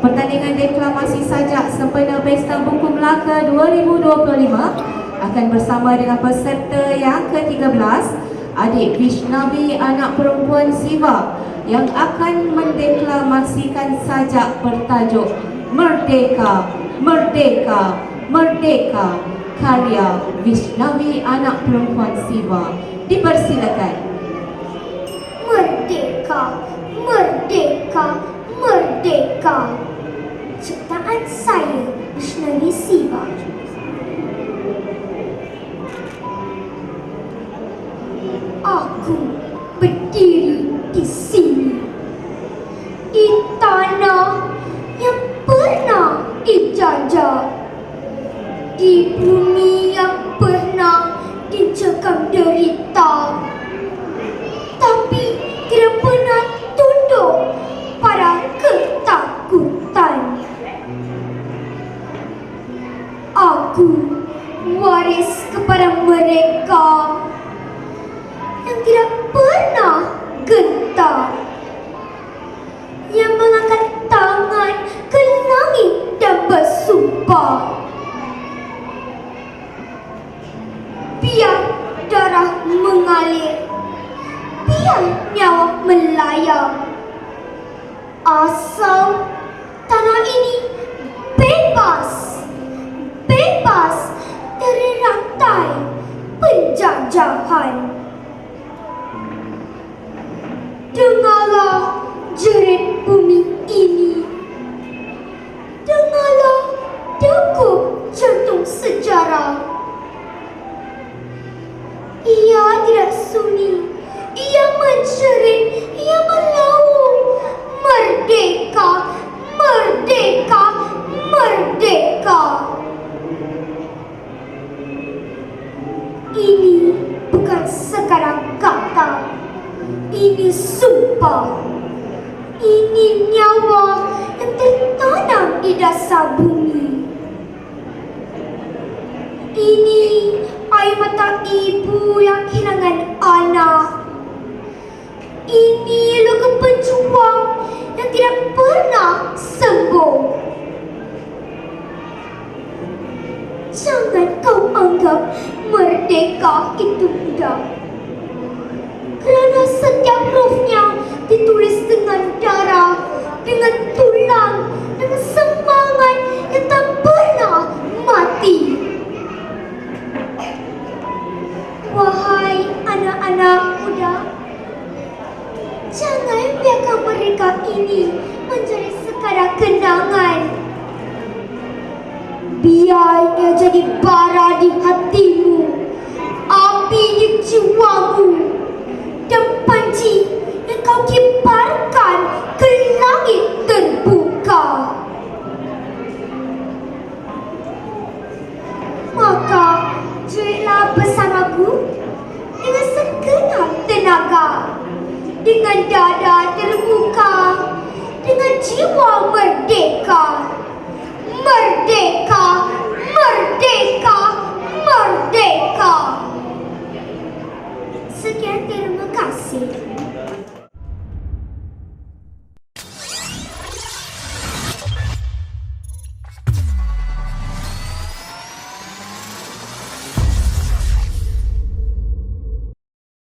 pertandingan deklamasi sajak sempena Pesta Buku Melaka 2025 akan bersama dengan peserta yang ke-13 adik Vishnavi anak perempuan Siva yang akan mendeklamasikan sajak bertajuk Merdeka, Merdeka, Merdeka karya Vishnavi anak perempuan Siva. Dipersilakan. Merdeka, merdeka, merdeka. Ciptaan saya, Vishnavi Siva. Aku berdiri di sini. Di melayang. Asal tanah ini bebas, bebas dari rantai penjajahan. Dengarlah jerit bumi ini. Dengarlah degup jantung sejarah. Ia tidak sunyi, sekadar kata, ini sumpah. Ini nyawa yang tertanam di dasar bumi. Ini air mata ibu yang merdeka itu mudah. Kerana setiap hurufnya ditulis dengan darah, dengan tulang, dengan semangat yang tak pernah mati. Wahai anak-anak muda, jangan biarkan mereka ini menjadi sekadar kenangan. Biar ia jadi bara di hatimu, dengan dada terbuka, dengan jiwa merdeka, merdeka, merdeka, merdeka. Sekian terima kasih.